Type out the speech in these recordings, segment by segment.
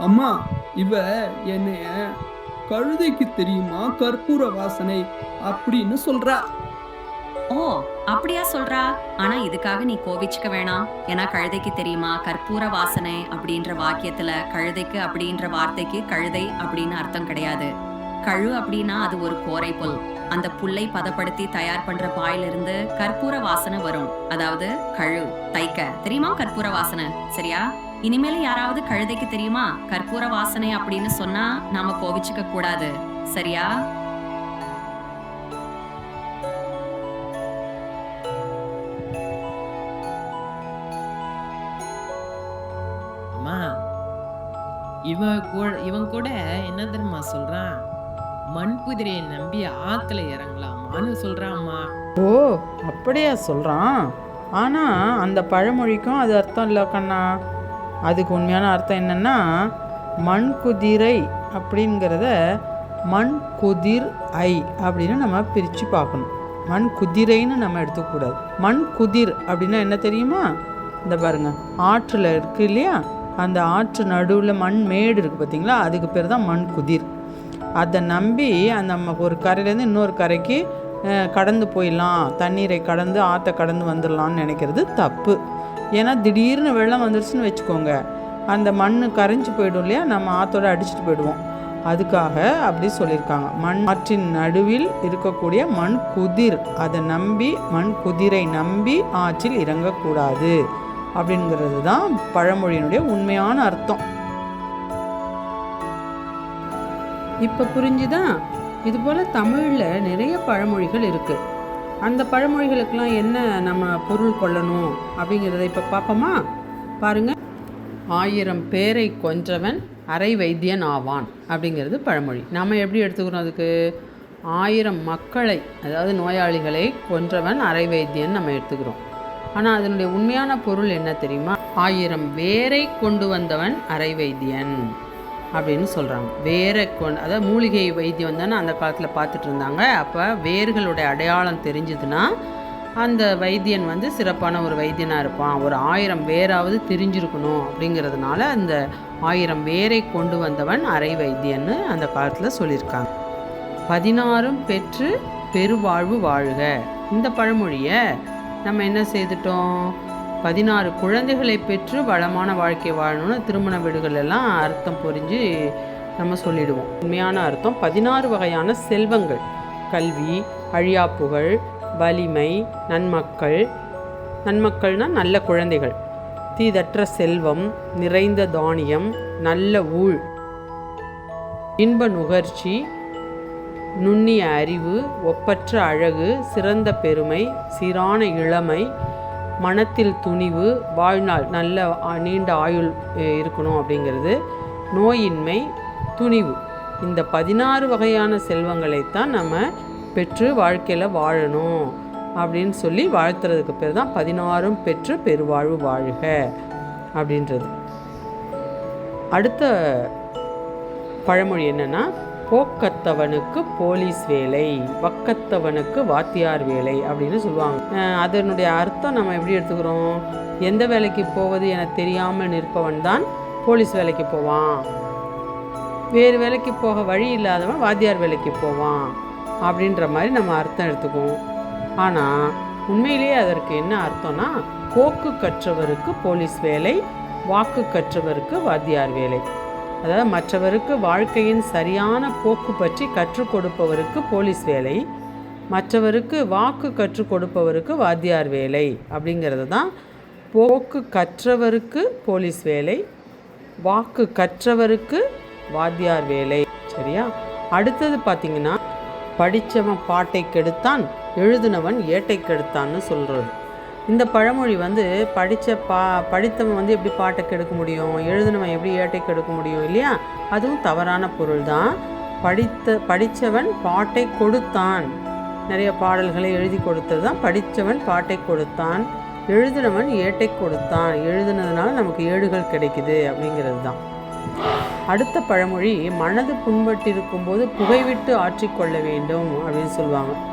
அம்மா இவ என்னைய கழுதைக்கு தெரியுமா கற்பூர வாசனை அப்படின்னு சொல்றா. ஓ அப்படியா சொல்றா? ஆனா இதுக்காக நீ கோவிச்சுக்க வேணாம். ஏன்னா கழுதைக்கு தெரியுமா கற்பூர வாசனை அப்படின்ற வாக்கியத்துல கழுதைக்கு அப்படின்ற வார்த்தைக்கு கழுதை அப்படின்னு அர்த்தம் கிடையாது. கழு அப்படின்னா அது ஒரு கோரை புல். அந்த புல்லை பதப்படுத்தி தயார் பண்ற பாயிலிருந்து கற்பூர வாசனை வரும். அதாவது கழு தைக்க. தெரியுமா கற்பூர வாசனை? சரியா? இனிமேல யாராவது கழுதைக்கு தெரியுமா? கற்பூர வாசனை அப்படின்னு சொன்னா நாம கோவிச்சுக்க கூடாது. சரியா? அம்மா இவன் கூட இவன் கூட என்ன தெரியுமா சொல்றான்? மண் குதிரையை நம்பி ஆத்துல இறங்கலாமான்னு சொல்றான் அம்மா ஓ அப்படியா சொல்கிறான் ஆனால் அந்த பழமொழிக்கும் அது அர்த்தம் இல்லை கண்ணா. அதுக்கு உண்மையான அர்த்தம் என்னென்னா மண் குதிரை அப்படிங்கிறத மண் குதிர் ஐ அப்படின்னு நம்ம பிரித்து பார்க்கணும். மண் குதிரைன்னு நம்ம எடுத்துக்கூடாது மண் குதிர் அப்படின்னா என்ன தெரியுமா? இந்த பாருங்க ஆற்றில் இருக்குது இல்லையா? அந்த ஆற்று நடுவில் மண் மேடு இருக்குது பார்த்தீங்களா? அதுக்கு பேர் தான் மண் குதிர். அதை நம்பி அந்த நம்ம ஒரு கரையிலேருந்து இன்னொரு கரைக்கு கடந்து போயிடலாம். தண்ணீரை கடந்து ஆற்றை கடந்து வந்துடலாம்னு நினைக்கிறது தப்பு. ஏன்னா திடீர்னு வெள்ளம் வந்துருச்சுன்னு வச்சுக்கோங்க. அந்த மண் கரைஞ்சி போயிடும் இல்லையா? நம்ம ஆற்றோட அடிச்சுட்டு போயிடுவோம். அதுக்காக அப்படி சொல்லியிருக்காங்க. மண் ஆற்றின் நடுவில் இருக்கக்கூடிய மண் குதிர். அதை நம்பி மண் குதிரை நம்பி ஆற்றில் இறங்கக்கூடாது. அப்படிங்கிறது தான் பழமொழியினுடைய உண்மையான அர்த்தம். இப்போ புரிஞ்சுதான் இது போல் தமிழில் நிறைய பழமொழிகள் இருக்குது அந்த பழமொழிகளுக்கெல்லாம் என்ன நம்ம பொருள் கொள்ளணும் அப்படிங்கிறத இப்போ பார்ப்போமா? பாருங்க. ஆயிரம் பேரை கொன்றவன் அரை வைத்தியன் ஆவான் அப்படிங்கிறது பழமொழி. நம்ம எப்படி எடுத்துக்கிறோம் அதுக்கு? ஆயிரம் மக்களை அதாவது நோயாளிகளை கொன்றவன் அரை வைத்தியன் நம்ம எடுத்துக்கிறோம். ஆனால் அதனுடைய உண்மையான பொருள் என்ன தெரியுமா? ஆயிரம் வேரை கொண்டு வந்தவன் அரை வைத்தியன். அப்படின்னு சொல்கிறாங்க வேரை கொண்டு அதாவது மூலிகை வைத்தியம் தானே அந்த காலத்தில் பார்த்துட்டு இருந்தாங்க. அப்போ வேர்களுடைய அடையாளம் தெரிஞ்சுதுன்னா அந்த வைத்தியன் வந்து சிறப்பான ஒரு வைத்தியனாக இருப்பான். ஒரு ஆயிரம் வேராவது தெரிஞ்சிருக்கணும் அப்படிங்கிறதுனால அந்த ஆயிரம் வேரை கொண்டு வந்தவன் அரை வைத்தியன்னு அந்த காலத்தில் சொல்லியிருக்காங்க. பதினாறும் பெற்று பெருவாழ்வு வாழ்க. இந்த பழமொழியை நம்ம என்ன செய்துட்டோம்? பதினாறு குழந்தைகளை பெற்று வளமான வாழ்க்கை வாழணும்னு திருமண வீடுகள் எல்லாம் அர்த்தம் புரிஞ்சு நம்ம சொல்லிடுவோம். உண்மையான அர்த்தம் பதினாறு வகையான செல்வங்கள். கல்வி அழியாப்புகழ் வலிமை நன்மக்கள். நன்மக்கள்னால் நல்ல குழந்தைகள். தீதற்ற செல்வம் நிறைந்த தானியம் நல்ல ஊழ். இன்ப நுகர்ச்சி நுண்ணிய அறிவு ஒப்பற்ற அழகு சிறந்த பெருமை சீரான இளமை மனத்தில் துணிவு வாழ்நாள் நல்ல நீண்ட ஆயுள் இருக்கணும் அப்படிங்கிறது. நோயின்மை துணிவு. இந்த பதினாறு வகையான செல்வங்களைத்தான் நம்ம பெற்று வாழ்க்கையில் வாழணும் அப்படின்னு சொல்லி வாழ்த்துறதுக்கு பேர் தான் பதினாறும் பெற்று பெருவாழ்வு வாழ்க அப்படின்றது. அடுத்த பழமொழி என்னென்னா போக்கத்தவனுக்கு போலீஸ் வேலை வக்கத்தவனுக்கு வாத்தியார் வேலை அப்படின்னு சொல்லுவாங்க. அதனுடைய அர்த்தம் நம்ம எப்படி எடுத்துக்கிறோம்? எந்த வேலைக்கு போவது என தெரியாமல் நிற்பவன் தான் போலீஸ் வேலைக்கு போவான். வேறு வேலைக்கு போக வழி இல்லாதவன் வாத்தியார் வேலைக்கு போவான் அப்படின்ற மாதிரி நம்ம அர்த்தம் எடுத்துக்குவோம். ஆனால் உண்மையிலேயே அதற்கு என்ன அர்த்தம்னா போக்கு கற்றவருக்கு போலீஸ் வேலை வாக்கு கற்றவருக்கு வாத்தியார் வேலை. அதாவது மற்றவருக்கு வாழ்க்கையின் சரியான போக்கு பற்றி கற்றுக் கொடுப்பவருக்கு போலீஸ் வேலை மற்றவருக்கு வாக்கு கற்றுக் கொடுப்பவருக்கு வாத்தியார் வேலை அப்படிங்கிறது தான் போக்கு கற்றவருக்கு போலீஸ் வேலை வாக்கு கற்றவருக்கு வாத்தியார் வேலை. சரியா? அடுத்தது பார்த்தீங்கன்னா படித்தவன் பாட்டை கெடுத்தான் எழுதினவன் ஏட்டை கெடுத்தான்னு சொல்கிறது இந்த பழமொழி வந்து படித்த பா படித்தவன் வந்து எப்படி பாட்டை கெடுக்க முடியும்? எழுதினவன் எப்படி ஏட்டை கெடுக்க முடியும் இல்லையா? அதுவும் தவறான பொருள் தான். படித்த படித்தவன் பாட்டை கொடுத்தான். நிறைய பாடல்களை எழுதி கொடுத்தது தான். படித்தவன் பாட்டை கொடுத்தான். எழுதினவன் ஏட்டை கொடுத்தான். எழுதுனதுனால நமக்கு ஏடுகள் கிடைக்குது அப்படிங்கிறது தான். அடுத்த பழமொழி மனது புண்பட்டிருக்கும் போது புகைவிட்டு ஆற்றிக்கொள்ள வேண்டும் அப்படின்னு சொல்லுவாங்க.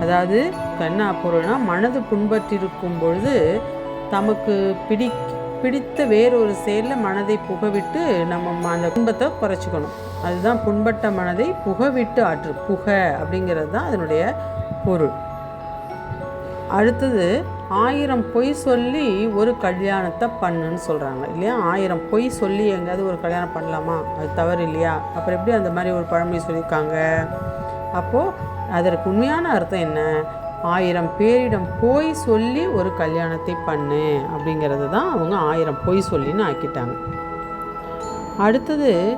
அதாவது என்ன பொருள்னா மனது புண்பட்டிருக்கும் பொழுது தமக்கு பிடி பிடித்த வேறொரு செயலில் மனதை புகவிட்டு நம்ம ம- அந்த துன்பத்தை குறைச்சிக்கணும். அதுதான் புண்பட்ட மனதை புகவிட்டு ஆற்று புக அப்படிங்கிறது தான் அதனுடைய பொருள். அடுத்தது ஆயிரம் பொய் சொல்லி ஒரு கல்யாணத்தை பண்ணுன்னு சொல்கிறாங்க இல்லையா? ஆயிரம் பொய் சொல்லி எங்கேயாவது ஒரு கல்யாணம் பண்ணலாமா? அது தவறு இல்லையா? அப்புறம் எப்படி அந்த மாதிரி ஒரு பழமொழி சொல்லியிருக்காங்க? அப்போது அதற்கு உண்மையான அர்த்தம் என்ன? ஆயிரம் பேரிடம் போய் சொல்லி ஒரு கல்யாணத்தை பண்ணு அப்படிங்கிறது தான் அவங்க ஆயிரம் பொய் சொல்லின்னு ஆக்கிட்டாங்க. அடுத்தது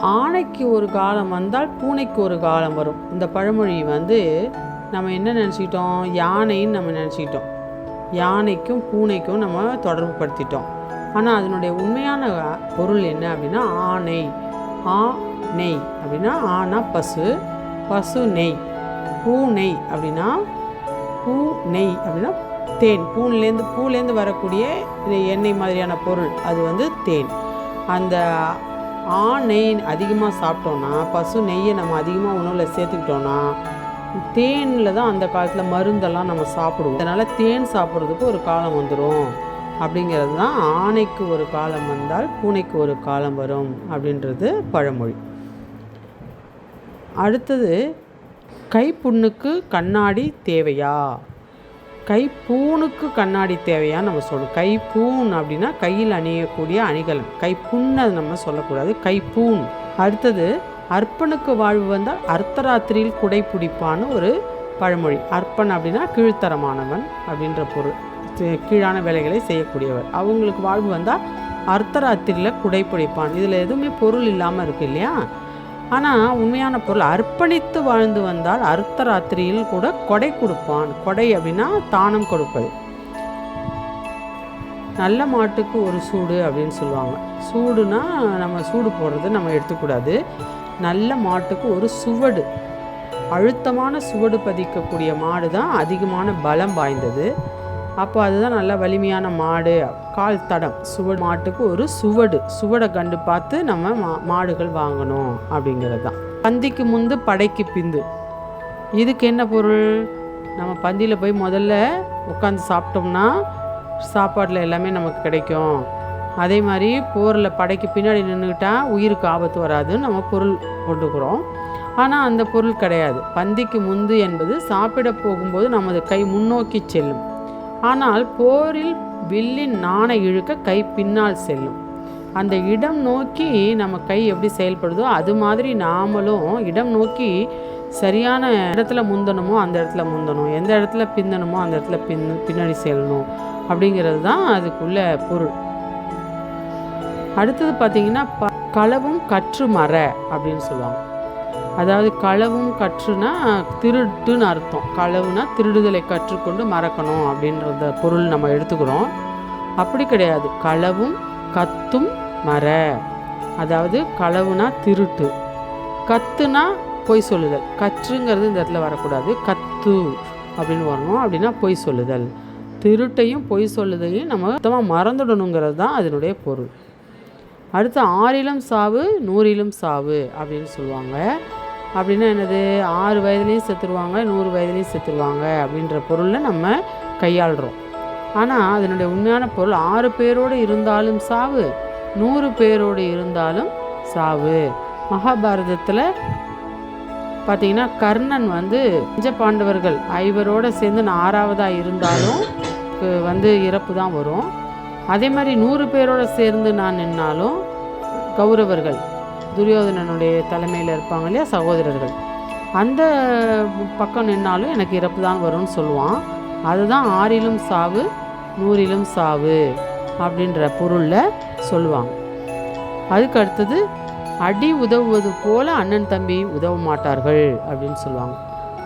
ஆணைக்கு ஒரு காலம் வந்தால் பூனைக்கு ஒரு காலம் வரும். இந்த பழமொழி வந்து நம்ம என்ன நினச்சிக்கிட்டோம்? யானைன்னு நம்ம நினச்சிக்கிட்டோம். யானைக்கும் பூனைக்கும் நம்ம தொடர்பு படுத்திட்டோம். ஆனால் அதனுடைய உண்மையான பொருள் என்ன அப்படின்னா ஆணை. ஆ நெய். அப்படின்னா ஆனா பசு. பசு நெய். பூ நெய் அப்படின்னா பூ நெய் அப்படின்னா தேன். பூன்லேருந்து பூலேருந்து வரக்கூடிய எண்ணெய் மாதிரியான பொருள் அது வந்து தேன். அந்த ஆ நெய் அதிகமாக சாப்பிட்டோன்னா பசு நெய்யை நம்ம அதிகமாக உணவில் சேர்த்துக்கிட்டோன்னா தேனில் தான் அந்த காலத்தில் மருந்தெல்லாம் நம்ம சாப்பிடுவோம். அதனால் தேன் சாப்பிட்றதுக்கு ஒரு காலம் வந்துடும் அப்படிங்கிறது தான் ஆணைக்கு ஒரு காலம் வந்தால் பூனைக்கு ஒரு காலம் வரும் அப்படின்றது பழமொழி. அடுத்தது கைப்புண்ணுக்கு கண்ணாடி தேவையா? கைப்பூணுக்கு கண்ணாடி தேவையான்னு நம்ம சொல்லணும். கைப்பூன் அப்படின்னா கையில் அணியக்கூடிய அணிகலன். அது நம்ம சொல்லக்கூடாது. கைப்பூன் அடுத்தது அர்ப்பனுக்கு வாழ்வு வந்தால் அர்த்தராத்திரியில் குடை பிடிப்பான்னு ஒரு பழமொழி. அர்ப்பன் அப்படின்னா கீழ்த்தரமானவன் அப்படின்ற பொருள். கீழான வேலைகளை செய்யக்கூடியவர். அவங்களுக்கு வாழ்வு வந்தால் அர்த்தராத்திரியில் குடை பிடிப்பான். இதில் எதுவுமே பொருள் இல்லாமல் இருக்கு இல்லையா? ஆனால் உண்மையான பொருள் அர்ப்பணித்து வாழ்ந்து வந்தால் அர்த்தராத்திரியில் கூட கொடை கொடுப்பான். கொடை அப்படின்னா தானம் கொடுப்பது. நல்ல மாட்டுக்கு ஒரு சூடு அப்படின்னு சொல்லுவாங்க. சூடுனா நம்ம சூடு போடுறது நம்ம எடுத்துக்கூடாது. நல்ல மாட்டுக்கு ஒரு சுவடு. அழுத்தமான சுவடு பதிக்கக்கூடிய மாடு தான் அதிகமான பலம் வாய்ந்தது. அப்போ அதுதான் நல்ல வலிமையான மாடு. கால் தடம். சுவடு மாட்டுக்கு ஒரு சுவடு. சுவடை கண்டு பார்த்து நம்ம மா மாடுகள் வாங்கணும் அப்படிங்கிறது தான். பந்திக்கு முந்து படைக்கு பிந்து. இதுக்கு என்ன பொருள்? நம்ம பந்தியில் போய் முதல்ல உட்காந்து சாப்பிட்டோம்னா சாப்பாட்டில் எல்லாமே நமக்கு கிடைக்கும். அதே மாதிரி போரில் படைக்கு பின்னாடி நின்றுக்கிட்டால் உயிருக்கு ஆபத்து வராதுன்னு நம்ம பொருள் கொண்டுக்கிறோம். ஆனால் அந்த பொருள் கிடையாது. பந்திக்கு முந்து என்பது சாப்பிட போகும்போது நமது கை முன்னோக்கி செல்லும். ஆனால் போரில் வில்லின் நாணை இழுக்க கை பின்னால் செல்லும். அந்த இடம் நோக்கி நம்ம கை எப்படி செயல்படுதோ அது மாதிரி நாமளும் இடம் நோக்கி சரியான இடத்துல முந்தணுமோ அந்த இடத்துல முந்தணும். எந்த இடத்துல பிந்தணுமோ அந்த இடத்துல பின் பின்னாடி செல்லணும். அப்படிங்கிறது தான் அதுக்குள்ள பொருள். அடுத்தது பார்த்தீங்கன்னா ப களவும் கற்று மர அப்படின்னு சொல்லுவாங்க. அதாவது களவும் கற்றுனா திருட்டுன்னு அர்த்தம். களவுனா திருடுதலை கற்றுக்கொண்டு மறக்கணும் அப்படின்றத பொருள் நம்ம எடுத்துக்கிறோம். அப்படி கிடையாது. களவும் கத்தும் மற. அதாவது களவுனா திருட்டு. கத்துனா பொய் சொல்லுதல். கற்றுங்கிறது இந்த இடத்துல வரக்கூடாது. கத்து அப்படின்னு வரணும். அப்படின்னா பொய் சொல்லுதல். திருட்டையும் பொய் சொல்லுதையும் நம்ம மொத்தமாக மறந்துடணுங்கிறது தான் அதனுடைய பொருள். அடுத்து ஆறிலும் சாவு நூறிலும் சாவு அப்படின்னு சொல்லுவாங்க. அப்படின்னா என்னது? ஆறு வயதுலேயும் செத்துருவாங்க நூறு வயதுலேயும் செத்துருவாங்க அப்படின்ற பொருளில் நம்ம கையாளுறோம். ஆனால் அதனுடைய உண்மையான பொருள் ஆறு பேரோடு இருந்தாலும் சாவு நூறு பேரோடு இருந்தாலும் சாவு. மகாபாரதத்தில் பார்த்தீங்கன்னா கர்ணன் வந்து பஞ்ச பாண்டவர்கள் ஐவரோடு சேர்ந்து நான் ஆறாவதாக இருந்தாலும் வந்து இறப்பு தான் வரும். அதே மாதிரி நூறு பேரோடு சேர்ந்து நான் நின்னாலும் கௌரவர்கள் துரியோதனனுடைய தலைமையில் இருப்பாங்க இல்லையா சகோதரர்கள். அந்த பக்கம் நின்னாலும் எனக்கு இறப்பு தான் வரும்னு சொல்லுவான். அதுதான் ஆறிலும் சாவு நூறிலும் சாவு அப்படின்ற பொருளில் சொல்லுவாங்க. அதுக்கு அடுத்தது அடி உதவுவது போல் அண்ணன் தம்பி உதவ மாட்டார்கள் அப்படின்னு சொல்லுவாங்க.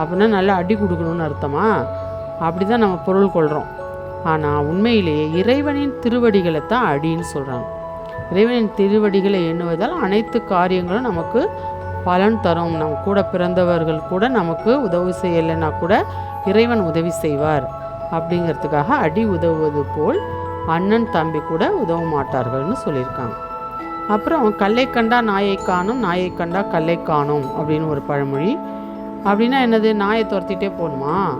அப்படின்னா நல்லா அடி கொடுக்கணும்னு அர்த்தமா? அப்படி தான் நம்ம பொருள் கொள்கிறோம் ஆனால் உண்மையிலேயே இறைவனின் திருவடிகளை தான் அடின்னு சொல்கிறாங்க இறைவனின் திருவடிகளை எண்ணுவதால் அனைத்து காரியங்களும் நமக்கு பலன் தரும். நம் கூட பிறந்தவர்கள் கூட நமக்கு உதவி செய்யலைன்னா கூட இறைவன் உதவி செய்வார். அப்படிங்கிறதுக்காக அடி உதவுவது போல் அண்ணன் தம்பி கூட உதவ மாட்டார்கள்னு சொல்லியிருக்காங்க. அப்புறம் கல்லை கண்டா நாயை காணும் நாயை கண்டா கல்லை காணும் அப்படின்னு ஒரு பழமொழி. அப்படின்னா என்னது? நாயை துரத்திட்டே போகணுமா?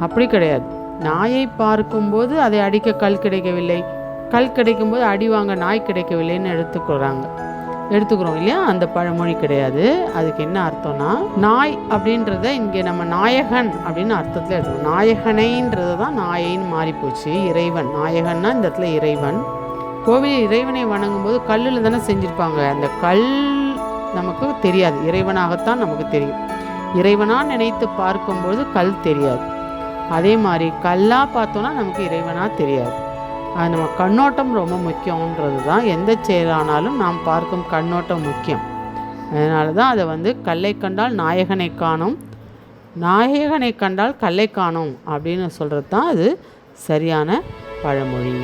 அப்படி கிடையாது. நாயை பார்க்கும்போது அதை அடிக்க கல் கிடைக்கவில்லை. கல் கிடைக்கும்போது அடி வாங்க நாய் கிடைக்கவில்லைன்னு எடுத்துக்கிறாங்க எடுத்துக்கிறோம் இல்லையா? அந்த பழமொழி கிடையாது. அதுக்கு என்ன அர்த்தம்னா நாய் அப்படின்றத இங்கே நம்ம நாயகன் அப்படின்னு அர்த்தத்தில் எடுத்துக்கணும். நாயகனைன்றது தான் நாயின்னு மாறிப்போச்சு. இறைவன். நாயகன்னா இந்த இடத்துல இறைவன். கோவிலில் இறைவனை வணங்கும்போது கல்லில் தானே செஞ்சுருப்பாங்க. அந்த கல் நமக்கு தெரியாது. இறைவனாகத்தான் நமக்கு தெரியும். இறைவனாக நினைத்து பார்க்கும்போது கல் தெரியாது. அதே மாதிரி கல்லாக பார்த்தோன்னா நமக்கு இறைவனாக தெரியாது. அது நம்ம கண்ணோட்டம் ரொம்ப முக்கியன்றது தான் எந்த செயலானாலும் நாம் பார்க்கும் கண்ணோட்டம் முக்கியம். அதனால தான் அதை வந்து கல்லை கண்டால் நாயகனை காணும் நாயகனை கண்டால் கல்லை காணும் அப்படின்னு சொல்கிறது தான் அது சரியான பழமொழி.